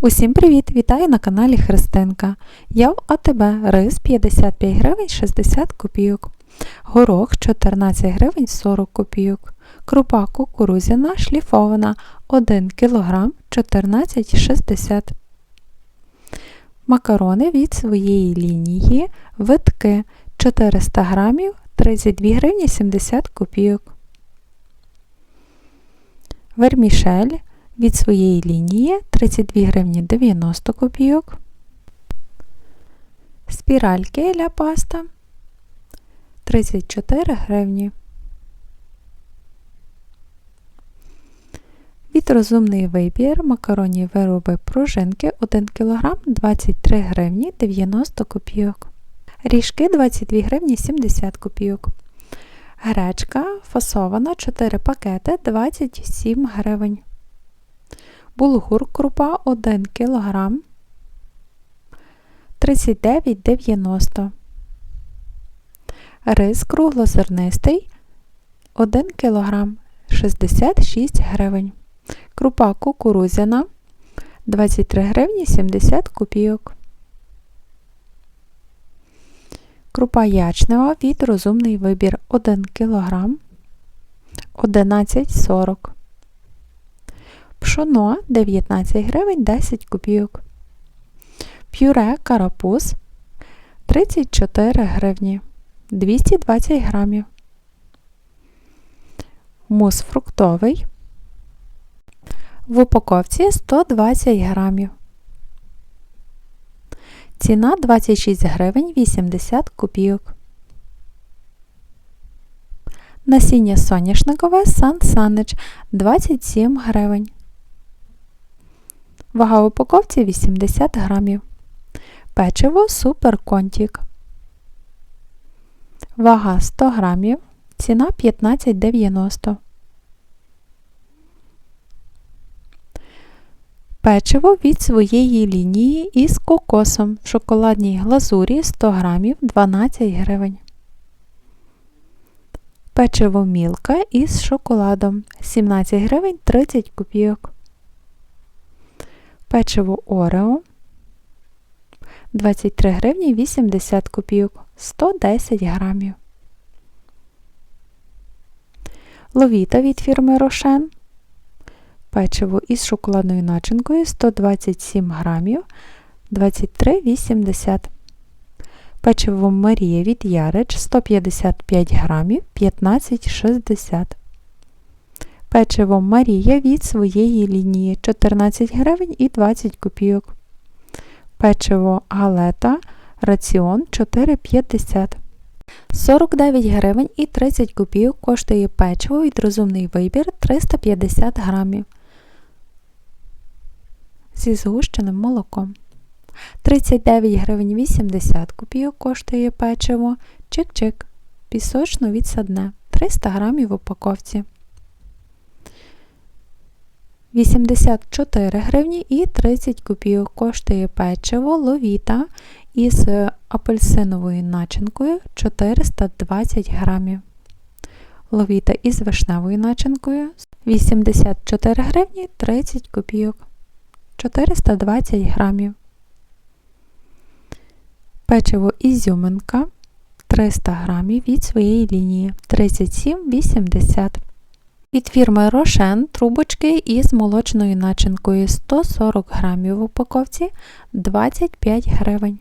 Усім привіт! Вітаю на каналі Христинка. Я в АТБ. Рис 55 гривень 60 копійок, горох 14 гривень 40 копійок, крупа кукурузяна шліфована. 1 кг 14,60 Макарони від своєї лінії. Витки. 400 грамів 32 гривні 70 копійок. Вермішель від своєї лінії 32 гривні 90 копійок. Спіральки ля паста 34 гривні. Від розумний вибір макаронні вироби пружинки 1 кг 23 гривні 90 копійок. Ріжки 22 гривні 70 копійок. Гречка фасована 4 пакети 27 гривень булгур крупа 1 кг 39,90 Рис круглозернистий 1 кг 66 гривень. Крупа кукурузяна 23 гривні 70 копійок. Крупа ячнева від розумний вибір 1 кг 11,40 пшоно 19 гривень 10 копійок. Пюре карапуз 34 гривні 220 грамів. Мус фруктовий. В упаковці 120 грамів. Ціна 26 гривень 80 копійок. Насіння соняшникове Сан Санич 27 гривень. Вага упаковці 80 грамів. Печиво Супер Контік. Вага 100 грамів. Ціна 15,90. Печиво від своєї лінії із кокосом в шоколадній глазурі 100 грамів 12 гривень. Печиво мілка із шоколадом 17 гривень 30 копійок печиво Орео. 23 гривні 80 копійок. 110 грамів. Ловіта від фірми Рошен. Печиво із шоколадною начинкою 127 грамів. 23,80 Печиво Марія від Ярич. 155 грамів. 15,60 Печиво Марія від своєї лінії 14 гривень і 20 копійок. Печиво Галета раціон 4,50. 49 гривень і 30 копійок коштує печиво від розумний вибір 350 грамів зі згущеним молоком. 39 гривень 80 копійок коштує печиво чик-чик пісочно відсадне 300 грамів в упаковці. 84 гривні і 30 копійок коштує печиво ловіта із апельсиновою начинкою 420 грамів. Ловіта із вишневою начинкою 84 гривні 30 копійок 420 грамів. Печиво ізюминка 300 грамів від своєї лінії 37,80 від фірми Рошен трубочки із молочною начинкою 140 грамів в упаковці 25 гривень.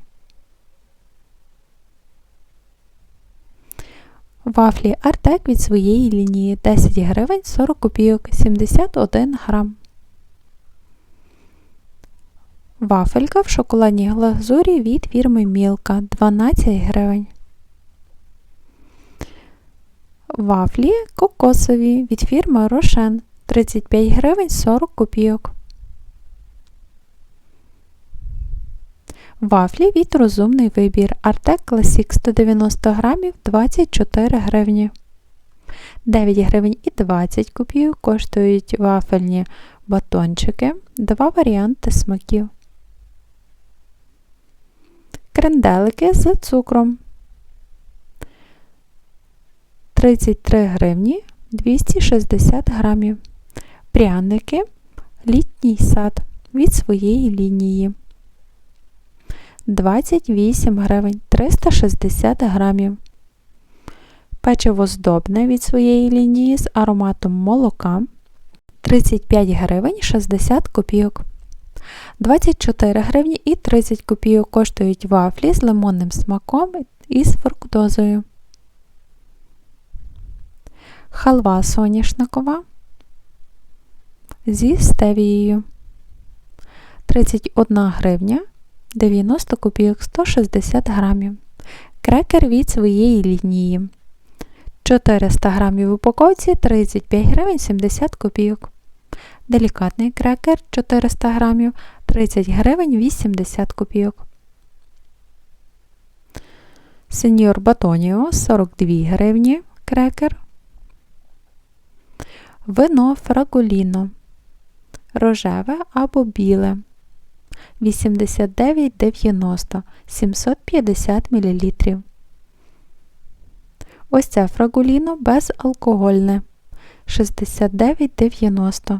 Вафлі Артек від своєї лінії 10 гривень 40 копійок 71 грам. Вафелька в шоколадній глазурі від фірми Мілка 12 гривень. Вафлі кокосові від фірми Рошен 35 гривень 40 копійок. Вафлі від розумний вибір. Артек Classic 190 грамів 24 гривні. 9 гривень і 20 копійок коштують вафельні батончики. Два варіанти смаків. Кренделики з цукром 33 гривні 260 грамів. Пряники, літній сад від своєї лінії. 28 гривень 360 грамів. Печиво здобне від своєї лінії з ароматом молока 35 гривень 60 копійок. 24 гривні і 30 копійок коштують вафлі з лимонним смаком і з фруктозою. Халва соняшникова зі стевією 31 гривня 90 копійок 160 грамів. Крекер від своєї лінії 400 грамів в упаковці 35 гривень 70 копійок. Делікатний крекер 400 грамів 30 гривень 80 копійок. Сеньор Батоніо 42 гривні крекер. Вино фрагуліно рожеве або біле 89,90 750 мл. Ось це фрагуліно безалкогольне 69,90.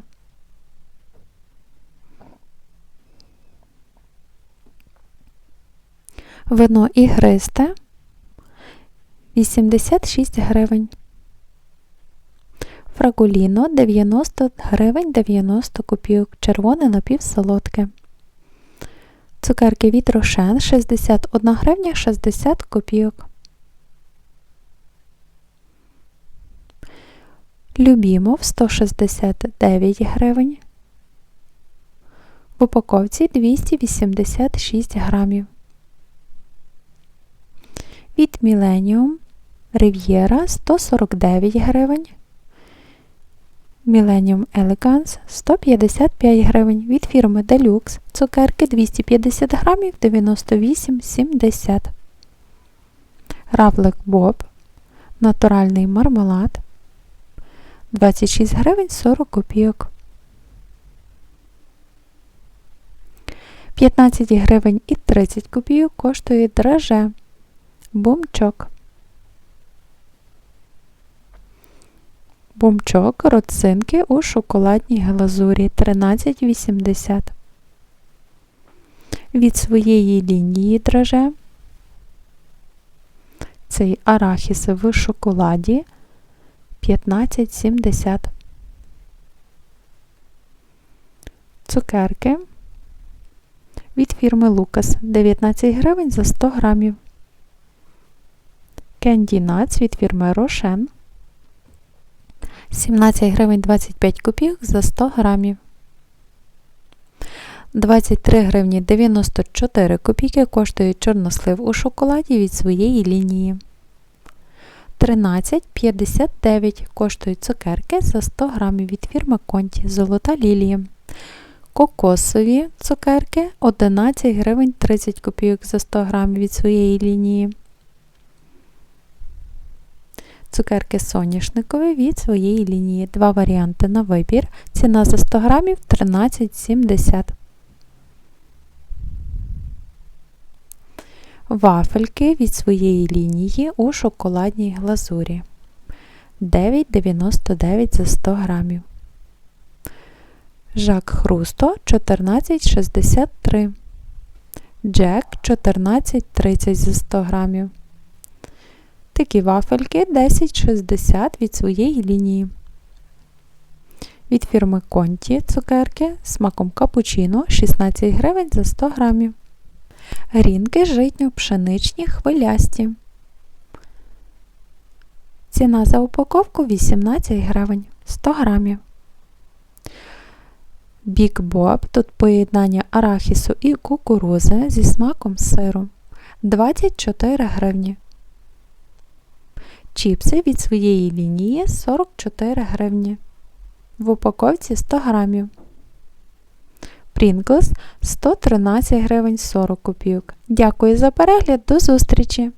Вино ігристе 86 гривень. Фрагуліно 90 гривень 90 копійок. Червоне напівсолодке. Цукерки від Рошен 61 гривня 60 копійок. Любімов 169 гривень. В упаковці 286 грамів. Від Міленіум Рив'єра 149 гривень. Millennium Elegance 155 гривень. Від фірми Deluxe цукерки 250 грамів 98,70. Равлик Боб. Натуральний мармелад 26 гривень 40 копійок. 15 гривень і 30 копійок коштує драже. Бумчок. Бумчок родзинки у шоколадній глазурі 13,80. Від своєї лінії драже. Цей арахіс в шоколаді 15,70. Цукерки від фірми Лукас 19 гривень за 100 грамів. Кенді Нац від фірми Рошен 17 гривень 25 копійок за 100 грамів. 23 гривні 94 копійки коштує чорнослив у шоколаді від своєї лінії. 13,59 коштують цукерки за 100 грамів від фірми Конті Золота лілія. Кокосові цукерки 11 гривень 30 копійок за 100 грамів від своєї лінії. Цукерки соняшникові від своєї лінії. Два варіанти на вибір. Ціна за 100 грамів 13,70. Вафельки від своєї лінії у шоколадній глазурі 9,99 за 100 грамів. Жак Хрусто 14,63. Джек 14,30 за 100 грамів. Такі вафельки 10,60 від своєї лінії. Від фірми Конті цукерки смаком капучино 16 гривень за 100 грамів. Грінки житньо-пшеничні хвилясті. Ціна за упаковку 18 гривень 100 грамів. Бік Боб тут поєднання арахісу і кукурузи зі смаком сиру 24 гривні. Чіпси від своєї лінії 44 гривні. В упаковці 100 грамів. Pringles 113 гривень 40 копійок. Дякую за перегляд, до зустрічі!